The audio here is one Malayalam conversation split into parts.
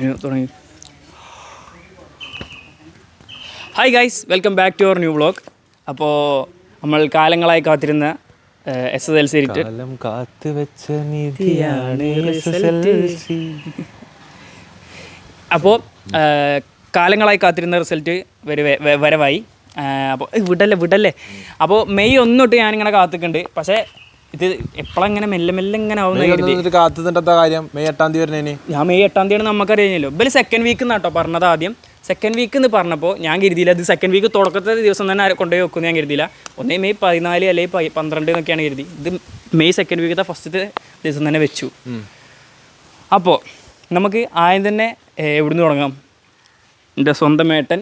തുടങ്ങി. Hi guys welcome back to our new blog അപ്പോൾ നമ്മൾ കാലങ്ങളായി കാത്തിരുന്ന എസ് എസ് എൽ സി കാലം കാത്തു വെച്ച നിധിയാണ് അപ്പോൾ കാലങ്ങളായി കാത്തിരുന്ന റിസൾട്ട് വരവായി. അപ്പോൾ വിടല്ലേ വിടല്ലേ? അപ്പോൾ മെയ് ഒന്ന് തൊട്ട് ഞാനിങ്ങനെ കാത്തിക്കുന്നുണ്ട് പക്ഷേ ഇത് എപ്പോഴങ്ങനെ മെല്ലെ മെല്ലെ ഇങ്ങനെ ആവുന്ന കാര്യം? മെയ് എട്ടാം തീയതി വരുന്നതിന് ഞാൻ മെയ് എട്ടാം തീയതി നമുക്കറിയാമല്ലോ ഇവർ സെക്കൻഡ് വീക്ക് എന്നാട്ടോ പറഞ്ഞത് ആദ്യം. സെക്കൻഡ് വീക്ക് എന്ന് പറഞ്ഞപ്പോൾ ഞാൻ കരുതിയില്ല അത് സെക്കൻഡ് വീക്ക് തുടക്കത്തെ ദിവസം തന്നെ ആരെ കൊണ്ടുപോയി വെക്കുമെന്ന് ഞാൻ കരുതിയില്ല. ഒന്നേ മെയ് പതിനാല് അല്ലെങ്കിൽ പന്ത്രണ്ട് എന്നൊക്കെയാണ് കരുതി. ഇത് മെയ് സെക്കൻഡ് വീക്കത്തെ ഫസ്റ്റത്തെ ദിവസം തന്നെ വെച്ചു. അപ്പോൾ നമുക്ക് ആദ്യം തന്നെ എവിടുന്ന് തുടങ്ങാം? എന്റെ സ്വന്തം ഏട്ടൻ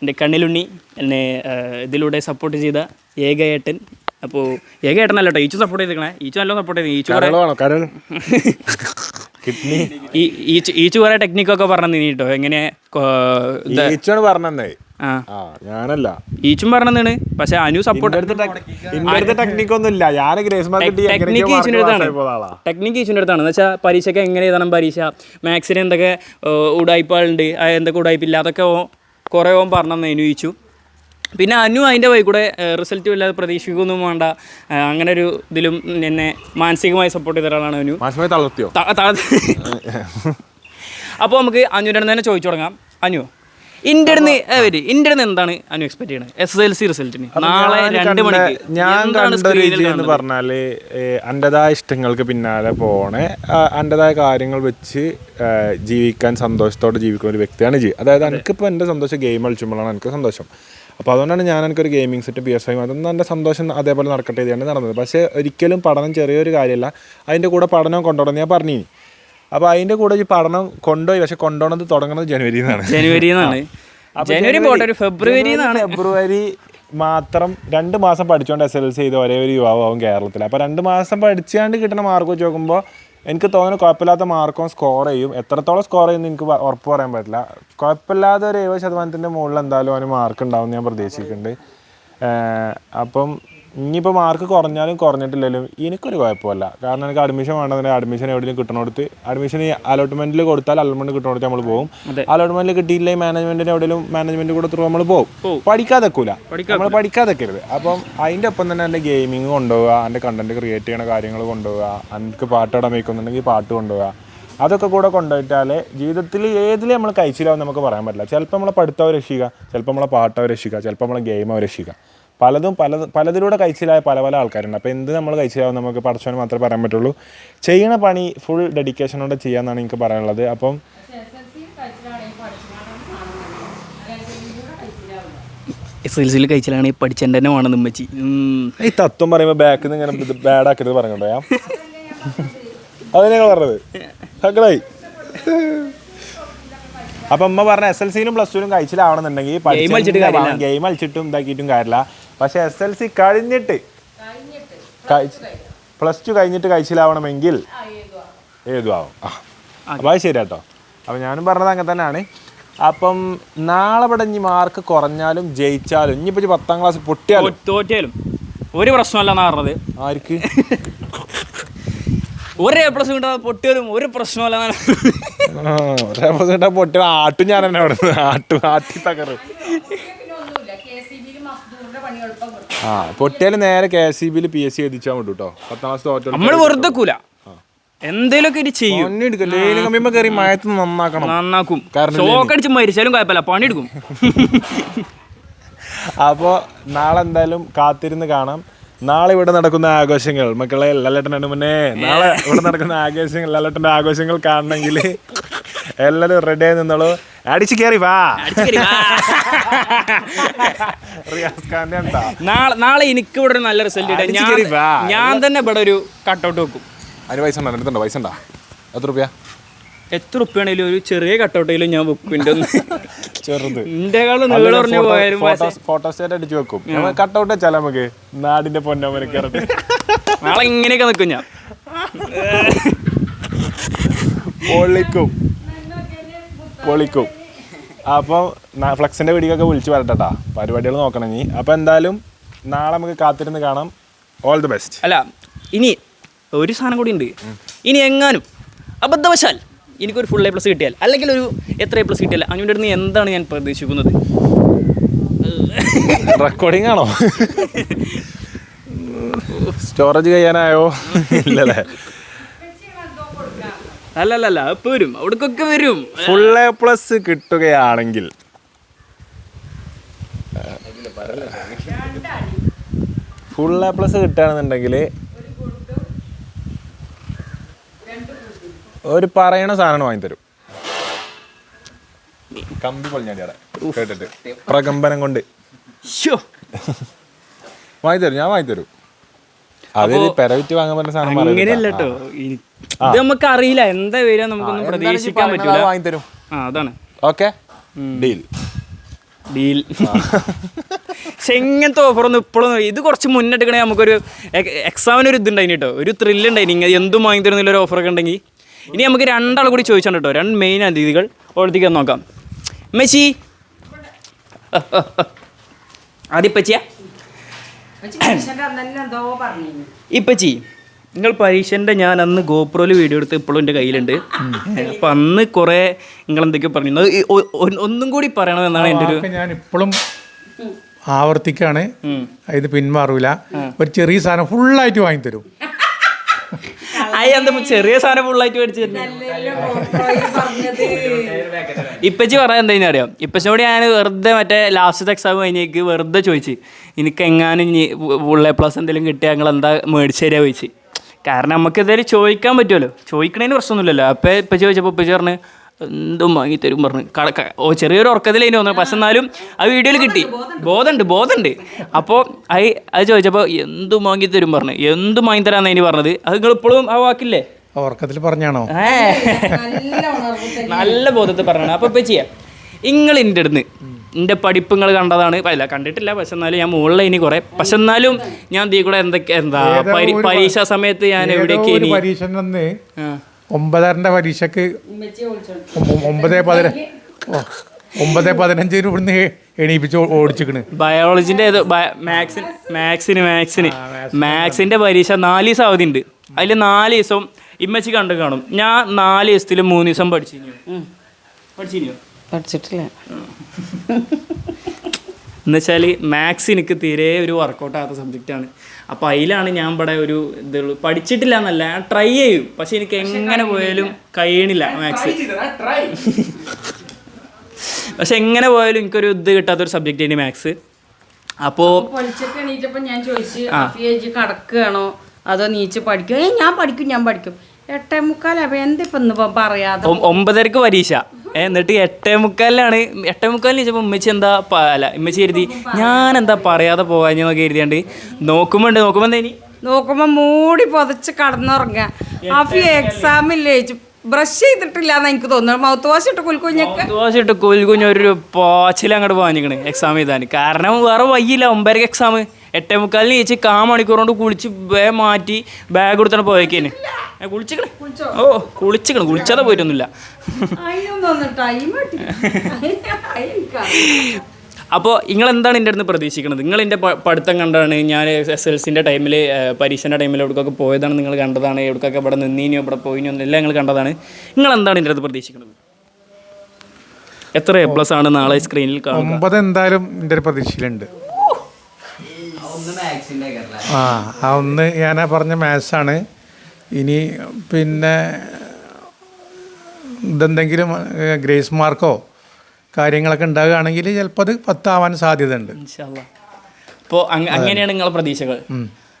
എന്റെ കണ്ണിലുണ്ണി എന്നെ ഇതിലൂടെ സപ്പോർട്ട് ചെയ്ത ഏക ഏട്ടൻ അപ്പോൾ ഏക ഏട്ടനല്ല കേട്ടോ ഈച്ചു സപ്പോർട്ട് ചെയ്തിരിക്കണേ. ഈച്ചു നല്ല സപ്പോർട്ട് ചെയ്തു ഈച്ചു കുറേ ഈച്ചു കുറേ ടെക്നിക്കൊക്കെ പറഞ്ഞു നീ കേട്ടോ എങ്ങനെ പറഞ്ഞേ ഞാനല്ല. ഈച്ചും പറഞ്ഞതാണ്. പക്ഷെ അനു സപ്പോർട്ട് ടെക്നിക്ക് ഒന്നും ഇല്ല. ഞാൻ ഗ്രേസ് ടെക്നിക്ക് ഈച്ചിന്റെ അടുത്താണ്. ടെക്നിക്ക് ഈച്ചിന്റെ അടുത്താണ്. എന്ന് വെച്ചാൽ പരീക്ഷയ്ക്ക് എങ്ങനെ എഴുതണം പരീക്ഷ. മാത്സിന് എന്തൊക്കെ ഉടായ്പകളുണ്ട് എന്തൊക്കെ ഉടായ്പില്ല അതൊക്കെ കുറെ ഓൻ പറഞ്ഞു ഈച്ചു. പിന്നെ അനു അതിന്റെ വഴി കൂടെ റിസൾട്ട് വല്ലാതെ പ്രതീക്ഷിക്കൊന്നും വേണ്ട. അങ്ങനെ ഒരു ഇതിലും എന്നെ മാനസികമായി സപ്പോർട്ട് ചെയ്ത ഒരാളാണ് അനു. അപ്പോൾ നമുക്ക് അനുവിന്റെ അടുത്ത് തന്നെ ചോദിച്ചു തുടങ്ങാം. അനു ഇന്റെ അടുത്ത് വരി. ഇന്റെ അടുത്ത് എന്താണ് അനു എക്സ്പെക്ട് ചെയ്യുന്നത് എസ് എൽ സി റിസൾട്ടിന് നാളെ രണ്ട് മണിക്ക്. ഞാൻ കണ്ട രീതി എന്ന് പറഞ്ഞാൽ പറഞ്ഞാൽ അന്റെതായ ഇഷ്ടങ്ങൾക്ക് പിന്നാലെ പോണേ. അന്റെതായ കാര്യങ്ങൾ വെച്ച് ജീവിക്കാൻ സന്തോഷത്തോടെ ജീവിക്കുന്ന ഒരു വ്യക്തിയാണ് ജി. അതായത് എനിക്കിപ്പോൾ എന്റെ സന്തോഷം ഗെയിം കളിച്ചുമ്പോഴാണ് എനിക്ക് സന്തോഷം. അപ്പോൾ അതുകൊണ്ടാണ് ഞാൻ എനിക്കൊരു gaming set P S five അതൊന്നും എന്റെ സന്തോഷം അതേപോലെ നടക്കട്ടെ ഇതാണ് നടന്നത്. പക്ഷേ ഒരിക്കലും പഠനം ചെറിയൊരു കാര്യമല്ല. അതിന്റെ കൂടെ പഠനം കൊണ്ടുപോകണം ഞാൻ പറഞ്ഞു അപ്പോൾ അതിന്റെ കൂടെ ഈ പഠനം കൊണ്ടുപോയി. പക്ഷേ കൊണ്ടുപോകുന്നത് തുടങ്ങുന്നത് ജനുവരി എന്നാണ് ജനുവരി എന്നാണ് ജനുവരി പോട്ടെ ഒരു ഫെബ്രുവരി ഫെബ്രുവരി മാത്രം രണ്ട് മാസം പഠിച്ചുകൊണ്ട് എസ് എൽ സി ചെയ്ത ഒരേ ഒരു യുവാവും കേരളത്തിൽ അപ്പോൾ രണ്ട് മാസം പഠിച്ചാണ്ട് കിട്ടുന്ന മാർക്ക് വെച്ച് നോക്കുമ്പോൾ എനിക്ക് തോന്നുന്നു കുഴപ്പമില്ലാത്ത മാർക്കും സ്കോർ ചെയ്യും. എത്രത്തോളം സ്കോർ ചെയ്യുന്നു എനിക്ക് ഉറപ്പ് പറയാൻ പറ്റില്ല. കുഴപ്പമില്ലാതെ ഒരു എഴുപത് ശതമാനത്തിന്റെ മുകളിൽ എന്തായാലും അവന് മാർക്ക് ഉണ്ടാവും ഞാൻ പ്രതീക്ഷിക്കുന്നുണ്ട്. അപ്പം ഇനിയിപ്പോൾ മാർക്ക് കുറഞ്ഞാലും കുറഞ്ഞിട്ടില്ലെങ്കിലും എനിക്കൊരു കുഴപ്പമില്ല. കാരണം എനിക്ക് അഡ്മിഷൻ വേണ്ടതിന് അഡ്മിഷൻ എവിടെയും കിട്ടണോടത്ത് അഡ്മിഷൻ ഈ അലോട്ട്മെന്റിൽ കൊടുത്താൽ അലോട്ട്മെന്റ് കിട്ടണോടത്ത് നമ്മൾ പോകും. അലോട്ട്മെന്റിൽ കിട്ടിയില്ലെങ്കിൽ മാനേജ്മെന്റിന് എവിടെയും മാനേജ്മെന്റ് കൂടെ ത്രൂ നമ്മൾ പോകും. പഠിക്കാതെ വെക്കൂല നമ്മൾ പഠിക്കാതെ വെക്കരുത് അപ്പം അതിന്റെ ഒപ്പം തന്നെ എന്റെ ഗെയിമിങ് കൊണ്ടുപോകുക എന്റെ കണ്ടന്റ് ക്രിയേറ്റ് ചെയ്യണ കാര്യങ്ങൾ കൊണ്ടുപോകുക എനിക്ക് പാട്ടോടെ മേക്കുന്നുണ്ടെങ്കിൽ പാട്ട് കൊണ്ടുപോകുക അതൊക്കെ കൂടെ കൊണ്ടുപോയിട്ടാൽ ജീവിതത്തിൽ ഏതിൽ നമ്മൾ കഴിച്ചില്ലാവും നമുക്ക് പറയാൻ പറ്റില്ല. ചിലപ്പോൾ നമ്മളെ പഠിത്തം രക്ഷിക്കുക ചിലപ്പോൾ നമ്മളെ പാട്ടോ രക്ഷിക്കുക ചിലപ്പോൾ നമ്മളെ ഗെയിമോ രക്ഷിക്കുക. പലതും പല പലതിലൂടെ കഴിച്ചിലായ പല പല ആൾക്കാരുണ്ട്. അപ്പോൾ എന്ത് നമ്മൾ കഴിച്ചിലാവും നമുക്ക് പഠിച്ചവന് മാത്രമേ പറയാൻ പറ്റുള്ളൂ. ചെയ്യണ പണി ഫുൾ ഡെഡിക്കേഷനോടെ ചെയ്യാമെന്നാണ് എനിക്ക് പറയാനുള്ളത്. അപ്പം എസ് എൽ സിയിൽ കഴിച്ചാലാണ് ഈ പഠിച്ചെന്റെ തന്നെ വേണം നിമ്മച്ചി. ഈ തത്വം പറയുമ്പോൾ ബാക്കിൽ നിന്ന് ഇങ്ങനെ ബാഡ് ആക്കരുത് പറഞ്ഞോണ്ടോ ഞാൻ? ഞങ്ങൾ പറഞ്ഞത്. സങ്കടായി അപ്പം അമ്മ പറഞ്ഞ എസ് എൽ സിയിലും പ്ലസ് ടുവിലും കഴിച്ചിലാവണമെന്നുണ്ടെങ്കിൽ. ഗെയിം കളിച്ചിട്ടും ഇതാക്കിയിട്ടും കാര്യമില്ല. പക്ഷെ എസ് എൽ സി കഴിഞ്ഞിട്ട് പ്ലസ് ടു കഴിഞ്ഞിട്ട് കഴിച്ചിലാവണമെങ്കിൽ ഏതു ആവും അപ്പോൾ അത് ശരി കേട്ടോ അപ്പം ഞാനും പറഞ്ഞത് അങ്ങനെ തന്നെയാണ്. അപ്പം നാളെ ഇവിടെ ഇനി മാർക്ക് കുറഞ്ഞാലും ജയിച്ചാലും ഇനിയിപ്പോൾ ഇജ്ജ് പത്താം ക്ലാസ് പൊട്ടിയാലും? തോറ്റിയാലും. തോറ്റാലും ഒരു പ്രശ്നമല്ല എന്നാ പറഞ്ഞത്. ആർക്ക്? ഒരു എ പ്ലസ് കിട്ടാതെ പൊട്ടിയാലും ഒരു പ്രശ്നമല്ല ഒരേ പ്രശ്നം കിട്ടാൻ പൊട്ടിയാൽ ആട്ടും ഞാൻ തന്നെ അവിടെ ആട്ടും ആട്ടി തകറ് ആ പൊട്ടിയാലും നേരെ കെ എസ് സി ബിയിൽ പി എസ് സി എഴുതിച്ചാൽ വിട്ടു കേട്ടോ പത്താം ക്ലാസ് തോറ്റ നമ്മൾ വെറുതെ കൂല എന്തേലൊക്കെ ഇത് ചെയ്യും. കയറി മയത്ത് നന്നാക്കണം. നന്നാക്കും. ഷോക്കടിച്ച് മരിച്ചാലും കുഴപ്പമില്ല. പണിയെടുക്കും അപ്പോൾ നാളെ എന്തായാലും കാത്തിരുന്ന് കാണാം. നാളെ ഇവിടെ നടക്കുന്ന ആഘോഷങ്ങൾ. മക്കളെ ലല്ലട്ടനാണ് മുന്നേ നാളെ ഇവിടെ നടക്കുന്ന ആഘോഷങ്ങൾ ലല്ലട്ടന്റെ ആഘോഷങ്ങൾ കാണണമെങ്കിൽ എല്ലാരും റെഡി ആയി നിന്നോളൂ. അടിച്ചു കയറി വാ. റിയാസ് ഖാന്റെ നാളെ നാളെ എനിക്ക് ഇവിടെ ഒരു നല്ല റിസൾട്ട് അടിച്ച് ഞാൻ കയറി വാ. ഞാൻ തന്നെ ഇവിടെ ഒരു കട്ടൗട്ട് വെക്കും. അതിന് പൈസ ഉണ്ടോ? പൈസ ഉണ്ടോ? എത്ര റുപ്യ? എത്ര ഉറുപ്പ്യാണെങ്കിലും ഒരു ചെറിയ കട്ടൗട്ടിലും ഞാൻ വെക്കും എന്റെ ഒന്ന് ചെറുത്. എന്റെ കാളും നീളം പറഞ്ഞു പോയാലും ഫോട്ടോ ഫോട്ടോ സ്റ്റേറ്റ് അടിച്ച് വെക്കും. കട്ടൗട്ട് വെച്ചാൽ നമുക്ക് നാടിന്റെ പൊന്നമ്മനെ നാളെ ഇങ്ങനെയൊക്കെ നിൽക്കും ഞാൻ. പൊളിക്കും. പൊളിക്കും. അപ്പം ഫ്ലക്സിന്റെ വീടിക്കൊക്കെ വിളിച്ചു വരട്ടെട്ടാ. പരിപാടികൾ നോക്കണം ഇനി. അപ്പൊ എന്തായാലും നാളെ നമുക്ക് കാത്തിരുന്ന് കാണാം. ഓൾ ദി ബെസ്റ്റ് അല്ല ഇനി ഒരു സാധനം കൂടി ഉണ്ട്. ഇനി എങ്ങാനും അബദ്ധവശാൽ എനിക്കൊരു ഫുൾ എ പ്ലസ് കിട്ടിയാൽ. അല്ലെങ്കിൽ ഒരു എത്ര എ പ്ലസ് കിട്ടിയാൽ. അങ്ങനെ അടുത്ത് എന്താണ് ഞാൻ പ്രതീക്ഷിക്കുന്നത്? റെക്കോർഡിംഗ് ആണോ? സ്റ്റോറേജ് കഴിയാനായോ ഇല്ലല്ലേ? അല്ലല്ല ഇപ്പൊ അല്ല ഇപ്പം വരും. അവിടേക്കൊക്കെ വരും. ഫുൾ എ പ്ലസ് കിട്ടുകയാണെങ്കിൽ. ഫുൾ എ പ്ലസ് കിട്ടുകയാണെന്നുണ്ടെങ്കിൽ ഒരു പറയണ സാധനം വാങ്ങിത്തരും. കമ്പി പൊളിഞ്ഞാടിയാടെ. കേട്ടിട്ട്. പ്രകമ്പനം കൊണ്ട്. വാങ്ങിത്തരും ഞാൻ വാങ്ങിത്തരും. അതൊരു പെരവിറ്റ് വാങ്ങാൻ പറ്റുന്ന സാധനം അങ്ങനെയല്ല കേട്ടോ. ഇത് നമുക്ക് അറിയില്ല. എന്താ വരിക നമുക്കൊന്നും പ്രതീക്ഷിക്കാൻ പറ്റില്ല വാങ്ങിത്തരും. ആ അതാണ്. ഓക്കെ. ഡീൽ. ഡീൽ. പക്ഷെ ഇങ്ങനത്തെ ഓഫറൊന്നും ഇപ്പോഴൊന്നും ഇത് കുറച്ച് മുന്നെടുക്കണേ നമുക്കൊരു എക്സാമിന് ഒരു ഇതുണ്ടായിന് കേട്ടോ. ഒരു ത്രില്ല് ഉണ്ടായിന്. ഇങ്ങനെ എന്തും വാങ്ങി തരുന്നില്ല ഒരു ഓഫറൊക്കെ ഉണ്ടെങ്കിൽ. ഇനി നമുക്ക് രണ്ടാൾ കൂടി ചോദിച്ചാണ് കേട്ടോ. രണ്ട് മെയിൻ അതിഥികൾ ഓടത്തേക്ക് നോക്കാം. മെച്ചി ആദ്യപ്പച്ചിയാ? ഇപ്പച്ചി നിങ്ങൾ പരീക്ഷന്റെ ഞാൻ അന്ന് ഗോപ്രോയിൽ വീഡിയോ എടുത്ത് ഇപ്പോഴും എന്റെ കയ്യിലുണ്ട്. അപ്പം അന്ന് കുറേ നിങ്ങൾ എന്തൊക്കെയോ പറഞ്ഞു ഒന്നും കൂടി പറയണമെന്നാണ് എന്റെ ഒരു ഞാൻ ഇപ്പോഴും ആവർത്തിക്കാണ്. ഇത് പിന്മാറൂല. ഒരു ചെറിയ സാധനം ഫുള്ളായിട്ട് വാങ്ങിത്തരും. ഇപ്പൊ ചെറിയ സാധനം ഫുള്ളായിട്ട് മേടിച്ചു ഇപ്പച്ചി പറയാൻ എന്തെങ്കിലും അറിയാം? ഇപ്പച്ചോട് ഞാൻ വെറുതെ മറ്റേ ലാസ്റ്റത്തെ എക്സാം കഴിഞ്ഞേക്ക് വെറുതെ ചോദിച്ചു എനിക്ക് എങ്ങാനും ഫുൾ എ പ്ലസ് എന്തെങ്കിലും കിട്ടിയാൽ ഞങ്ങൾ എന്താ മേടിച്ചു തരാ? ചോദിച്ചു. കാരണം നമുക്ക് എന്തായാലും ചോദിക്കാൻ പറ്റുമല്ലോ ചോദിക്കണേന് പ്രശ്നമൊന്നുമില്ലല്ലോ. അപ്പൊ ഇപ്പം ചോദിച്ചപ്പോൾ ഇപ്പച്ചി പറഞ്ഞ് എന്തും വാങ്ങി തരും പറഞ്ഞു. കടക്ക ഓ ചെറിയൊരു ഉറക്കത്തിലേനി തോന്നുന്നു പക്ഷെ എന്നാലും ആ വീഡിയോയിൽ കിട്ടി. ബോധമുണ്ട് ബോധമുണ്ട്. അപ്പോൾ ഐ അത് ചോദിച്ചപ്പോൾ എന്തും വാങ്ങി തരും പറഞ്ഞു. എന്തും വാങ്ങി തരാമെന്ന് ഇനി പറഞ്ഞത്? അത് നിങ്ങൾ ഇപ്പോഴും ആ വാക്കില്ലേ? ഉറക്കത്തിൽ പറഞ്ഞാണോ. നല്ല ബോധത്തിൽ പറഞ്ഞാണ്. അപ്പോൾ ഇപ്പം ചെയ്യാം. നിങ്ങൾ എന്റെ അടുത്ത് എന്റെ പഠിപ്പുകൾ കണ്ടതാണ്. അല്ല കണ്ടിട്ടില്ല. പക്ഷെ എന്നാലും ഞാൻ മുകളിൽ ഇനി കുറെ പക്ഷെ എന്നാലും ഞാൻ തീ കൂടെ എന്തൊക്കെ എന്താ പരീക്ഷാ സമയത്ത് ഞാൻ എവിടേക്ക് ഒരു ഇനി പരീക്ഷ ഒമ്പതരന്റെ പരീക്ഷക്ക് ഒമ്പത് പതിന ഒമ്പത് പതിനഞ്ചിന് ഇവിടുന്ന് എണീപ്പിച്ച് ഓടിച്ചിക്കണ്. ബയോളജിന്റെ ഏത് മാത്സിന് മാത്സിന് മാത്സിന് മാത്സിന്റെ പരീക്ഷ നാല് ദിവസം അവധി ഉണ്ട് അതിൽ നാല് ദിവസം ഇമ്മച്ചി കണ്ടു കാണും. ഞാൻ നാല് ദിവസത്തിൽ മൂന്ന് ദിവസം പഠിച്ചിരുന്നു. പഠിച്ചിരുന്നു. പഠിച്ചിട്ടില്ല. എന്നുവെച്ചാൽ മാത്സ് എനിക്ക് തീരെ ഒരു വർക്കൗട്ട് ആകാത്ത സബ്ജക്റ്റാണ് അപ്പോൾ അതിലാണ് ഞാൻ ഇവിടെ ഒരു ഇതുള്ളൂ പഠിച്ചിട്ടില്ല എന്നല്ല ട്രൈ ചെയ്യും. പക്ഷെ എനിക്ക് എങ്ങനെ പോയാലും കഴിയണില്ല മാത്സ് പക്ഷെ എങ്ങനെ പോയാലും എനിക്കൊരു ഇത് കിട്ടാത്തൊരു സബ്ജക്റ്റ് മാത്സ് അപ്പോൾ ഞാൻ ചോദിച്ചു കടക്കുകയാണോ? അതോ നീച്ച് പഠിക്കും? ഞാൻ പഠിക്കും ഞാൻ പഠിക്കും. എട്ടേ മുക്കാലും എന്തിപ്പോ പറയാതെ ഒമ്പതരക്ക് പരീക്ഷ. എന്നിട്ട് എട്ടേ മുക്കാലിലാണ് എട്ടേ മുക്കാലിന് ചോദിച്ചപ്പോൾ ഉമ്മച്ചി എന്താ അല്ല ഉമ്മച്ചി കരുതി ഞാൻ എന്താ പറയാതെ പോകാഞ്ഞെന്നൊക്കെ കരുതിയാണ്ട് നോക്കുമ്പോൾ ഉണ്ട് നോക്കുമ്പോൾ എന്താ ഇനി? നോക്കുമ്പോ മൂടി പൊതച്ച് കടന്നുറങ്ങുക അഫി എക്സാം ഇല്ലേ ബ്രഷ് ചെയ്തിട്ടില്ല എന്ന് എനിക്ക് തോന്നുന്നു മൗത്ത് വാഷ് ഇട്ട് കുൽക്കുഞ്ഞൊക്കെ വാഷ് ഇട്ട് കുൽക്കുഞ്ഞ് ഒരു പാച്ചിൽ അങ്ങോട്ട് എക്സാം എഴുതാൻ കാരണം വേറെ വയ്യില്ല ഒമ്പതരക്ക് എക്സാം എട്ടേ മുക്കാലിന് ചേച്ചി കാ മണിക്കൂർ കൊണ്ട് കുളിച്ച് വേ മാറ്റി ബാഗ് കൊടുത്താണ് പോയേക്കേന്. കുളിച്ചിക്കണ്? ഓ കുളിച്ചിക്കണ്. കുളിച്ചാതെ പോയിട്ടൊന്നുമില്ല. അപ്പോൾ നിങ്ങൾ എന്താണ് എന്റെ അടുത്ത് പ്രതീക്ഷിക്കുന്നത് നിങ്ങൾ എന്റെ പഠിത്തം കണ്ടാണ് ഞാൻ എസ് എൽ സിന്റെ ടൈമിൽ പരീക്ഷന്റെ ടൈമിൽ എവിടേക്കൊക്കെ പോയതാണ് നിങ്ങൾ കണ്ടതാണ് എവിടേക്കൊക്കെ ഇവിടെ നിന്നീനോ ഇവിടെ പോയിനോ എല്ലാം നിങ്ങൾ കണ്ടതാണ്. നിങ്ങൾ എന്താണ് എന്റെ അടുത്ത് പ്രതീക്ഷിക്കുന്നത് എത്ര എ പ്ലസ് ആണ് നാളെ സ്ക്രീനിൽ കാണുക? ഒമ്പത് എന്തായാലും എന്റെ ഒരു പ്രതീക്ഷയിലുണ്ട്. ആ ആ ഒന്ന് ഞാൻ പറഞ്ഞ മാത്സാണ്. ഇനി പിന്നെ ഇതെന്തെങ്കിലും ഗ്രേസ് മാർക്കോ കാര്യങ്ങളൊക്കെ ഉണ്ടാകുകയാണെങ്കിൽ ചിലപ്പോൾ അത് പത്താവാൻ സാധ്യതയുണ്ട്. അപ്പോൾ അങ്ങനെയാണ് നിങ്ങളെ പ്രതീക്ഷകൾ.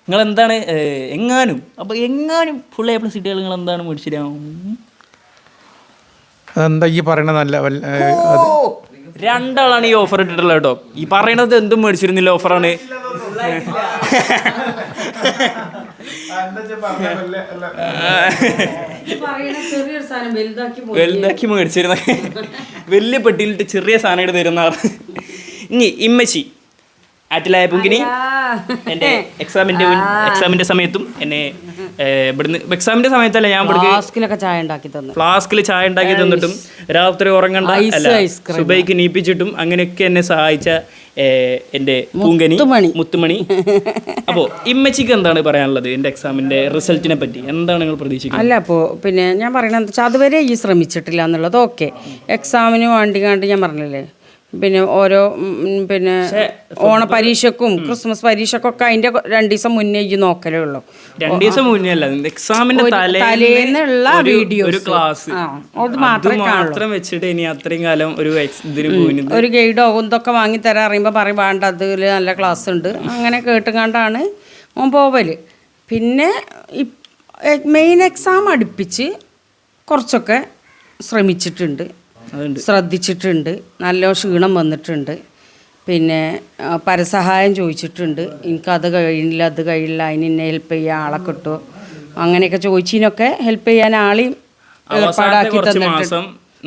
നിങ്ങൾ എന്താണ് എങ്ങാനും അപ്പോൾ എങ്ങാനും ഫുൾ എ പ്ലസ് കിട്ടിയാൽ നിങ്ങൾ എന്താണ് മേടിച്ചിരാവും അതെന്താ ഈ പറയണ നല്ല രണ്ടാളാണ് ഈ ഓഫർ ഇട്ടിട്ടുള്ളത് കേട്ടോ. ഈ പറയണത് എന്തും മേടിച്ചിരുന്നില്ല ഓഫറാണ് വലുതാക്കി മേടിച്ചിരുന്ന വലിയ പെട്ടിയിലിട്ട് ചെറിയ സാധനം എടുത്ത് തരുന്ന ഇനി ഇമ്മച്ചി. ആറ്റിലായ പുങ്കിനി എന്റെ എക്സാമിന്റെ എക്സാമിന്റെ സമയത്തും എന്നെ ഇവിടുന്ന് എക്സാമിന്റെ സമയത്തല്ല ഞാൻ ഫ്ലാസ്കിലൊക്കെ ചായ ഉണ്ടാക്കി തന്നു. ഫ്ലാസ്കിൽ ചായ ഉണ്ടാക്കി തന്നിട്ടും രാത്രി ഉറങ്ങണ്ട അല്ല. സുബൈക്ക് നീപ്പിച്ചിട്ടും അങ്ങനെയൊക്കെ എന്നെ സഹായിച്ച എന്റെ പൂങ്കനി മുത്തുമണി. മുത്തുമണി അപ്പോ ഇമ്മച്ചിക്ക് എന്താണ് പറയാനുള്ളത് എന്റെ എക്സാമിന്റെ റിസൾട്ടിനെ പറ്റി? എന്താണ് നിങ്ങൾ പ്രതീക്ഷിക്കുന്നത്? അല്ല അപ്പോൾ പിന്നെ ഞാൻ പറയണത് വെച്ചാൽ അതുവരെ ഈ ശ്രമിച്ചിട്ടില്ല എന്നുള്ളത് ഓക്കെ എക്സാമിന് വേണ്ടി കണ്ട് ഞാൻ പറഞ്ഞില്ലേ? പിന്നെ ഓരോ പിന്നെ ഓണ പരീക്ഷക്കും ക്രിസ്മസ് പരീക്ഷക്കൊക്കെ അതിന്റെ രണ്ട് ദിവസം മുന്നേ നോക്കലേ ഉള്ളൂ. രണ്ടു ദിവസം മുന്നേ അല്ല എക്സാമിന്റെ തലേന്നുള്ള ഒരു ക്ലാസ് അത് മാത്രം വെച്ചിട്ട് ഇനി അത്രയും കാലം ഒരു ഒരു ഗൈഡോ ഇതൊക്കെ വാങ്ങി തരാൻ അറിയുമ്പോൾ പറയും വേണ്ട അതിൽ നല്ല ക്ലാസ് ഉണ്ട്. അങ്ങനെ കേട്ടുകൊണ്ടാണ് ഓൻ പോവൽ. പിന്നെ മെയിൻ എക്സാം അടുപ്പിച്ച് കുറച്ചൊക്കെ ശ്രമിച്ചിട്ടുണ്ട്. ശ്രദ്ധിച്ചിട്ടുണ്ട്. നല്ല ക്ഷീണം വന്നിട്ടുണ്ട്. പിന്നെ പരസഹായം ചോദിച്ചിട്ടുണ്ട്. എനിക്കത് കഴിയില്ല അത് കഴിയില്ല അതിന് എന്നെ ഹെൽപ്പ് ചെയ്യാൻ ആളെ കിട്ടുമോ അങ്ങനെയൊക്കെ ചോദിച്ചതിനൊക്കെ ഹെൽപ്പ് ചെയ്യാൻ ആളെയും ഏർപ്പാടാക്കി തന്നിട്ടുണ്ട്.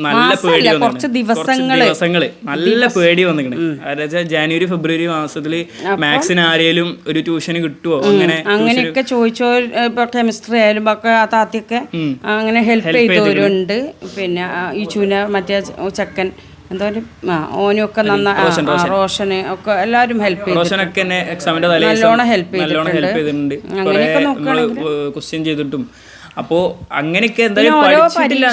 നല്ല പേടി. കുറച്ച് ദിവസങ്ങൾ. ദിവസങ്ങൾ. നല്ല പേടി വന്നിക്കണ്. അതായത് ജാനുവരി ഫെബ്രുവരി മാസത്തിൽ മാത്സിന് ആരേലും ഒരു ട്യൂഷന് കിട്ടുമോ അങ്ങനെ അങ്ങനെയൊക്കെ ചോദിച്ചോ ഇപ്പൊ കെമിസ്ട്രി ആയാലും ഒക്കെ ആ താത്തിയൊക്കെ അങ്ങനെ ഹെൽപ്പ് ചെയ്തവരുണ്ട്. പിന്നെ ഈ ചൂന മറ്റേ ചെക്കൻ എന്താ ഒരു ആ ഓനും ഒക്കെ നന്നായി റോഷന് ഒക്കെ എല്ലാവരും ചെയ്തു നല്ലോണം ഹെൽപ്പ് ചെയ്തിട്ടുണ്ട്. അങ്ങനെയൊക്കെ ക്വസ്റ്റ്യൻ ചെയ്തിട്ടും. അപ്പോ അങ്ങനെയൊക്കെ എന്തായാലും പഠിച്ചിട്ടില്ല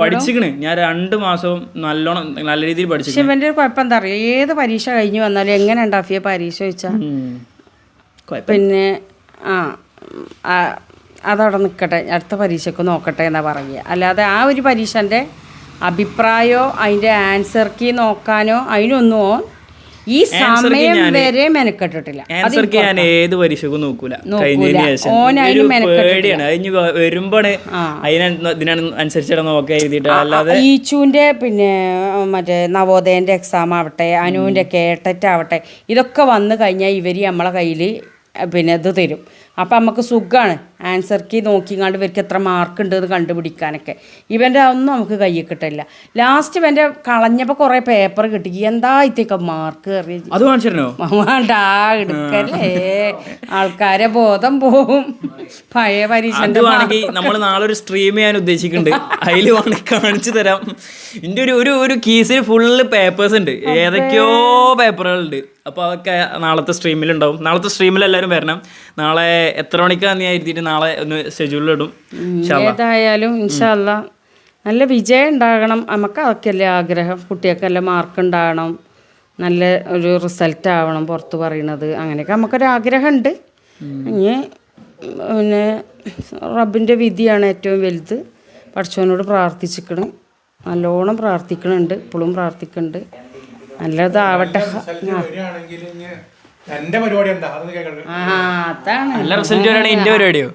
പഠിച്ചിക്കണ്. ഞാൻ രണ്ട് മാസവും നല്ലോണം നല്ല രീതിയിൽ പഠിച്ചു ഇവന്റെ ഒരു കുഴപ്പം എന്താ പറയുക ഏത് പരീക്ഷ കഴിഞ്ഞു വന്നാലും എങ്ങനെ ഉണ്ടാക്കിയ പരീക്ഷ ചോദിച്ചാൽ പിന്നെ ആ അതവിടെ നിൽക്കട്ടെ അടുത്ത പരീക്ഷക്ക് നോക്കട്ടെ എന്നാ പറയുക. അല്ലാതെ ആ ഒരു പരീക്ഷന്റെ അഭിപ്രായമോ അതിന്റെ ആൻസർ കീ നോക്കാനോ അതിനൊന്നും ഓൻ ഈ സമയം വരെ മെനക്കെട്ടിട്ടില്ല. ആൻസർക്ക് ഞാൻ ഏത് പരീക്ഷക്കും നോക്കൂല. പേടിയാണ്. അതിന് നോക്കുക എഴുതിയിട്ട് അല്ലാതെ ഈച്ചുവിന്റെ പിന്നെ മറ്റേ നവോദയന്റെ എക്സാം ആവട്ടെ അനുവിന്റെ കേട്ടറ്റ് ആവട്ടെ ഇതൊക്കെ വന്നു കഴിഞ്ഞാൽ ഇവർ നമ്മളെ കയ്യിൽ പിന്നെ ഇത് തരും. അപ്പം നമുക്ക് സുഖമാണ് ആൻസർ കീ നോക്കിങ്ങാണ്ട് ഇവർക്ക് എത്ര മാർക്ക് ഉണ്ട് എന്ന് കണ്ടുപിടിക്കാനൊക്കെ. ഇവന്റെ ഒന്നും നമുക്ക് കയ്യിൽ കിട്ടില്ല ലാസ്റ്റ് ഇവന്റെ കളഞ്ഞപ്പോൾ കുറേ പേപ്പർ കിട്ടി. എന്താ ഇത്തേക്ക മാർക്ക് വേണ്ടാ എടുക്കല്ലേ. ആൾക്കാരെ ബോധം പോവും. പഴയ പരീക്ഷന്റെ നമ്മൾ നാളെ ഒരു സ്ട്രീം ചെയ്യാൻ ഉദ്ദേശിക്കുന്നുണ്ട്. അതിൽ വേണമെങ്കിൽ കാണിച്ചു തരാം. എന്റെ ഒരു ഒരു ഒരു കീസിൽ ഫുള്ള് പേപ്പേഴ്സ് ഉണ്ട്. ഏതൊക്കെയോ പേപ്പറുകളുണ്ട് അപ്പോൾ അതൊക്കെ നാളത്തെ സ്ട്രീമിലുണ്ടാവും നാളത്തെ സ്ട്രീമിൽ എല്ലാവരും വരണം. നാളെ എത്ര മണിക്കാന്ന് ഞാൻ എഴുതിയിട്ട് നാളെ ഒന്ന് ഷെഡ്യൂളിലിടും ഏതായാലും ഇൻഷല്ല നല്ല വിജയം ഉണ്ടാകണം. നമുക്ക് അതൊക്കെയല്ലേ ആഗ്രഹം കുട്ടികൾക്കെല്ലാം മാർക്ക് ഉണ്ടാകണം. നല്ല ഒരു റിസൾട്ട് ആവണം പുറത്ത് പറയണത് അങ്ങനെയൊക്കെ നമുക്കൊരു ആഗ്രഹമുണ്ട്. ഇനി പിന്നെ റബ്ബിന്റെ വിധിയാണ് ഏറ്റവും വലുത്. പഠിച്ചവനോട് പ്രാർത്ഥിച്ചിക്കണം നല്ലോണം പ്രാർത്ഥിക്കണുണ്ട്. ഇപ്പോഴും പ്രാർത്ഥിക്കുന്നുണ്ട് നല്ലതാവട്ടെ. എന്റെ പരിപാടി എന്താ? അതൊന്ന് കേൾക്കട്ടെ ആ അതാണ്. നല്ല റിസൾട്ട് വരാണെങ്കിൽ എന്റെ പരിപാടിയോ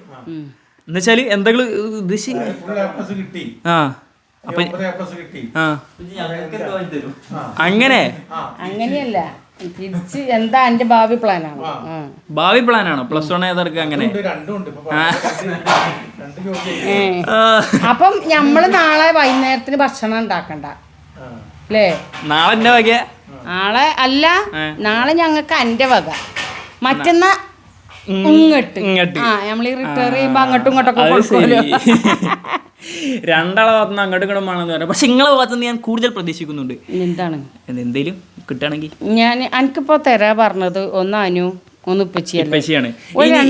എന്നുവെച്ചാൽ എന്തെങ്കിലും ഉദ്ദേശി ഫുൾ എ പ്ലസ് കിട്ടി. ആ. അപ്പൊ ഒമ്പത് എ പ്ലസ് കിട്ടി. ആ. അങ്ങനെ? അങ്ങനെയല്ല. തിരിച്ച് എന്താ എന്റെ ഭാവി പ്ലാനാണ് ആ. ഭാവി പ്ലാനാണോ പ്ലസ് വൺ ഏതൊക്കെ അങ്ങനെ. ഉണ്ട്, രണ്ടും ഉണ്ട്. ഇപ്പൊ രണ്ട് ചോദ്യം ഏ. ആ, അപ്പം നമ്മൾ നാളെ വൈകുന്നേരത്തിന് ഭക്ഷണം ഉണ്ടാക്കണ്ട. ആ. അല്ലേ? നാളെ എന്റെ വകയ? നാളെ അല്ല നാളെ ഞങ്ങൾക്ക് അന്റെ വക. മറ്റന്ന ഇങ്ങോട്ട്. ആ നമ്മൾ ഈ റിട്ടയർ ചെയ്യുമ്പോ അങ്ങോട്ടും ഇങ്ങോട്ടൊക്കെ കൊടുക്കുമല്ലോ. രണ്ടാളെ ഭാഗത്ത് നിന്ന് അങ്ങോട്ടും ഇങ്ങോട്ടും വേണമെന്ന് പറയാം പക്ഷെ നിങ്ങളെ ഭാഗത്ത് നിന്ന് ഞാൻ കൂടുതൽ പ്രതീക്ഷിക്കുന്നുണ്ട്. എന്താണ് എന്ത് എന്തേലും കിട്ടുകയാണെങ്കിൽ ഞാൻ എനിക്കിപ്പോ തരാ പറഞ്ഞത് ഒന്ന് അനു ഒന്ന് ഇപ്പച്ചിയാണ്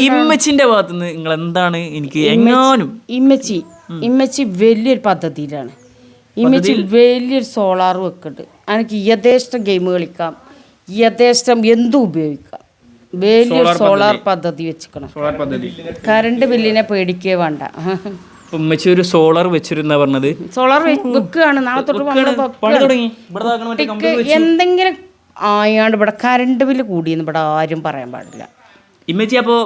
ഇമ്മച്ചിന്റെ ഭാഗത്ത് നിന്ന് നിങ്ങൾ എന്താണ് എനിക്ക് എങ്ങാനും ഇമ്മച്ചി ഇമ്മച്ചി വലിയൊരു പദ്ധതിയിലാണ്. ഇമ്മച്ചി വലിയൊരു സോളാർ വെക്കുന്നുണ്ട്. എനിക്ക് യഥേഷ്ടം ഗെയിം കളിക്കാം. യഥേഷ്ടം എന്തും ഉപയോഗിക്കാം. വലിയൊരു സോളാർ പദ്ധതി. വെച്ചിക്കണം സോളാർ പദ്ധതി. കറണ്ട് ബില്ലിനെ പേടിക്കേ വേണ്ട. ഉമ്മച്ചി ഒരു സോളാർ വെച്ചിരുന്ന പറഞ്ഞത്. സോളാർ വെക്കുകയാണ് നാളെ തൊട്ട് എന്തെങ്കിലും ആയാണ്ട് ഇവിടെ കറണ്ട് ബില്ല് കൂടിയെന്ന് ഇവിടെ ആരും പറയാൻ പാടില്ല. ഇമ്മച്ചി അപ്പോ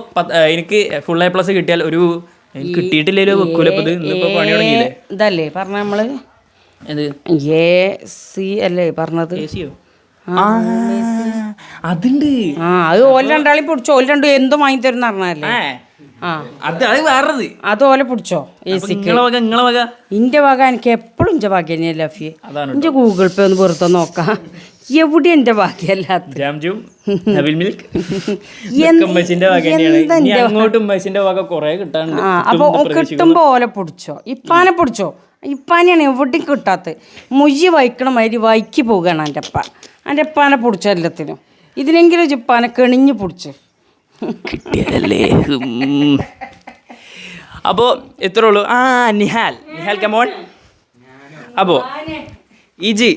എനിക്ക് ഫുൾ എ പ്ലസ് കിട്ടിയാൽ ഒരു കിട്ടിയിട്ടില്ലല്ലോ വെക്കൂല? ഇപ്പൊ ഇത് പണി തുടങ്ങിയില്ലേ? ഇതല്ലേ പറഞ്ഞ നമ്മൾ? എ സി അല്ലേ പറഞ്ഞത്? ആ. അതുണ്ട്. ആ അത് ഓല രണ്ടാളി പിടിച്ചോ? ഓല രണ്ടും എന്തും വാങ്ങി തരുന്ന പറഞ്ഞല്ലേ അത് ഓല പിടിച്ചോ? ഇന്റെ വക എനിക്ക് എപ്പോഴും ഇന്റെ വക തന്നെയല്ല ഇന്റെ ഗൂഗിൾ പേ ഒന്ന് വെറുതെ നോക്കാം. എവിടെ എന്റെ ഭാഗ്യമല്ലാത്ത ജാം ജൂം ഹബിൽ മിൽക്ക്. എന്ത്- ഉമ്മച്ചിന്റെ വക തന്നെയാണ്. എന്താ ഇനി വക? അങ്ങോട്ട് ഉമ്മച്ചിന്റെ വക കുറെ കിട്ടാണ്ട് ആ അപ്പോൾ കിട്ടുമ്പോൾ ഓല പിടിച്ചോ? ഇപ്പാനെ പൊടിച്ചോ? ഇപ്പാനെയാണ് എവിടെയും കിട്ടാത്തത്. മുഴി വായിക്കണ മാതിരി വൈക്കി പോവുകയാണ് എന്റെ അപ്പ എന്റെ അപ്പാനെ പൊടിച്ചോ എല്ലാത്തിനും? ഇതിനെങ്കിലും ഇപ്പാനെ കെണിഞ്ഞ് പൊടിച്ച്? കിട്ടിയതല്ലേ? അപ്പോൾ ഇത്രേ ഉള്ളൂ. ആ നിഹാൽ. നിഹാൽ കമോൺ അപ്പോൾ ഇജി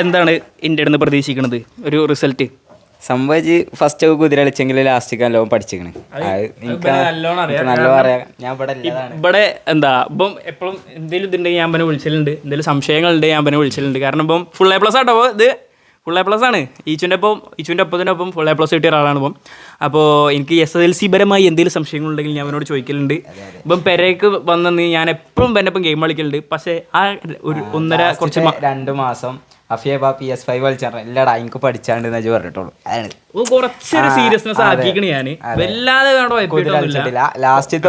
എന്താണ് എന്റെ അടുത്ത് പ്രതീക്ഷിക്കുന്നത്? ഒരു റിസൾട്ട് സംഭവിച്ച് ഫസ്റ്റ് ഒക്കെ കുതിര കളിച്ചെങ്കിൽ ലാസ്റ്റ് നല്ലോണം പഠിച്ചിരിക്കണ്. നല്ലോണം അറിയാം. ഞാൻ ഇവിടെ ഇവിടെ എന്താ ഇപ്പം എപ്പോഴും എന്തെങ്കിലും ഇതുണ്ടെങ്കിൽ ഞാൻ പിന്നെ വിളിച്ചിട്ടുണ്ട് എന്തെങ്കിലും സംശയങ്ങളുണ്ട് ഞാൻ പിന്നെ വിളിച്ചിട്ടുണ്ട് കാരണം ഇപ്പം ഫുൾ എ പ്ലസ് ആട്ടോ ഇത്. ഫുൾ എ പ്ലസ് ആണ്. ഈച്ചുവിന്റെ ഒപ്പം ഈച്ചുവിന്റെ ഒപ്പത്തിന്റെ ഒപ്പം ഫുൾ എ പ്ലസ് കിട്ടിയ ഒരാളാണ് ഇപ്പം. അപ്പോൾ എനിക്ക് എസ് എൽ സി പരമായി എന്തെങ്കിലും സംശയങ്ങളുണ്ടെങ്കിൽ ഞാൻ അവനോട് ചോദിക്കലുണ്ട്. ഇപ്പം പെരയ്ക്ക് വന്നെന്ന് ഞാൻ എപ്പോഴും എന്റെ ഒപ്പം ഗെയിം കളിക്കലുണ്ട്. പക്ഷേ ആ ഒരു ഒന്നര കുറച്ച് രണ്ട് മാസം അഫിയ എസ് ഫൈവ് കളിച്ചാൽ ഇല്ലടാ എനിക്ക് പഠിച്ചാണ്ട് എന്ന് പറഞ്ഞിട്ടുള്ളൂ. ഓ, കുറച്ചൊരു സീരിയസ്നെസ്. ആക്കിക്കണ് ഞാൻ. വല്ലാതെ ലാസ്റ്റത്തെ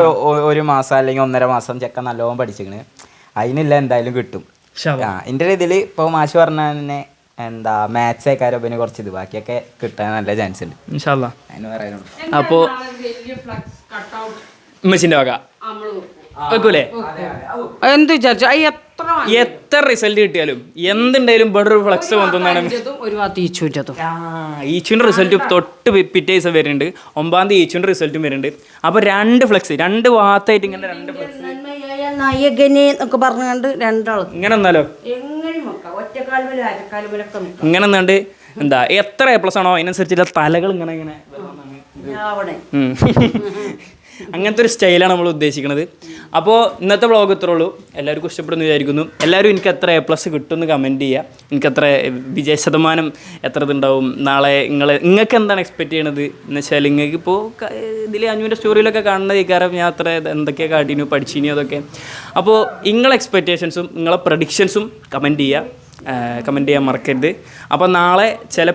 ഒരു മാസം അല്ലെങ്കിൽ ഒന്നര മാസം ചെക്ക നല്ലോണം പഠിച്ചിക്കണ്. അതിനില്ല എന്തായാലും കിട്ടും. ആ എന്റെ ഇതിൽ ഇപ്പോൾ മാഷ് പറഞ്ഞ തന്നെ എന്താ മാത്സ് ആയിക്കാരോ പിന്നെ കുറച്ച് ഇത്. ബാക്കിയൊക്കെ കിട്ടാൻ നല്ല ചാൻസ് ഉണ്ട്. അതിന് പറയാനുള്ളൂ. അപ്പോൾ ഉമ്മച്ചിന്റെ വക. വെക്കൂലേ? എന്ത് വിചാരിച്ചു? എത്ര റിസൾട്ട് കിട്ടിയാലും എന്തുണ്ടായാലും ബെഡർ ഫ്ലക്സ് ഈച്ചുവിന്റെ ഒരു ഭാഗത്ത് ഈച്ചൂറ്റതും. ഈച്ചുവിന്റെ റിസൾട്ട് തൊട്ട് പിറ്റേ ദിവസം വരുന്നുണ്ട്. ഒമ്പതാം തീയതി ഈച്ചുവിന്റെ റിസൾട്ടും വരുന്നുണ്ട്. അപ്പോൾ രണ്ട് ഫ്ലക്സ് രണ്ട് ഭാഗത്തായിട്ട് ഇങ്ങനെ രണ്ട് ഫ്ലക്സ് നായകനെ എന്നൊക്കെ പറഞ്ഞുകൊണ്ട് രണ്ടാളും ഇങ്ങനെ എന്നാലോ എന്നാണ്ട് എന്താ എത്ര എ പ്ലസ് ആണോ? അതിനനുസരിച്ചുള്ള തലകൾ ഇങ്ങനെ ഇങ്ങനെ. അങ്ങനത്തെ ഒരു സ്റ്റൈലാണ് നമ്മൾ ഉദ്ദേശിക്കുന്നത് അപ്പോൾ ഇന്നത്തെ വ്ളോഗ് ഇത്രേ ഉള്ളൂ. എല്ലാവർക്കും ഇഷ്ടപ്പെടുന്നു വിചാരിക്കുന്നു. എല്ലാവരും എനിക്ക് എത്ര എ പ്ലസ് കിട്ടുമെന്ന് കമന്റ് ചെയ്യുക എനിക്ക് എത്ര വിജയ ശതമാനം എത്രതുണ്ടാവും നാളെ നിങ്ങൾ നിങ്ങൾക്ക് എന്താണ് എക്സ്പെക്ട് ചെയ്യണത്? എന്ന് വെച്ചാൽ നിങ്ങൾക്ക് ഇപ്പോൾ ഇതിൽ അഞ്ഞൂന്റെ സ്റ്റോറിയിലൊക്കെ കാണുന്ന കാരണം ഞാൻ അത്ര എന്തൊക്കെയാണ് കാട്ടിനു പഠിച്ചിനി അതൊക്കെ. അപ്പോൾ നിങ്ങളെ എക്സ്പെക്റ്റേഷൻസും നിങ്ങളെ പ്രഡിക്ഷൻസും കമന്റ് ചെയ്യുക കമന്റ് ചെയ്യാൻ മറക്കരുത്. അപ്പോൾ നാളെ ചില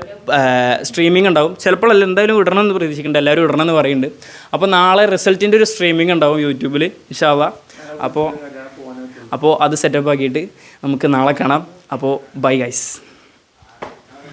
സ്ട്രീമിംഗ് ഉണ്ടാവും. ചിലപ്പോഴല്ല എന്തായാലും ഇടണം എന്ന് പ്രതീക്ഷിക്കുന്നുണ്ട്. എല്ലാവരും ഇടണം എന്ന് പറയുന്നുണ്ട്. അപ്പോൾ നാളെ റിസൾട്ടിന്റെ ഒരു സ്ട്രീമിംഗ് ഉണ്ടാവും യൂട്യൂബിൽ ഇഷാവ അപ്പോൾ അപ്പോൾ അത് സെറ്റപ്പ് ആക്കിയിട്ട് നമുക്ക് നാളെ കാണാം. അപ്പോൾ ബൈ ഗൈസ്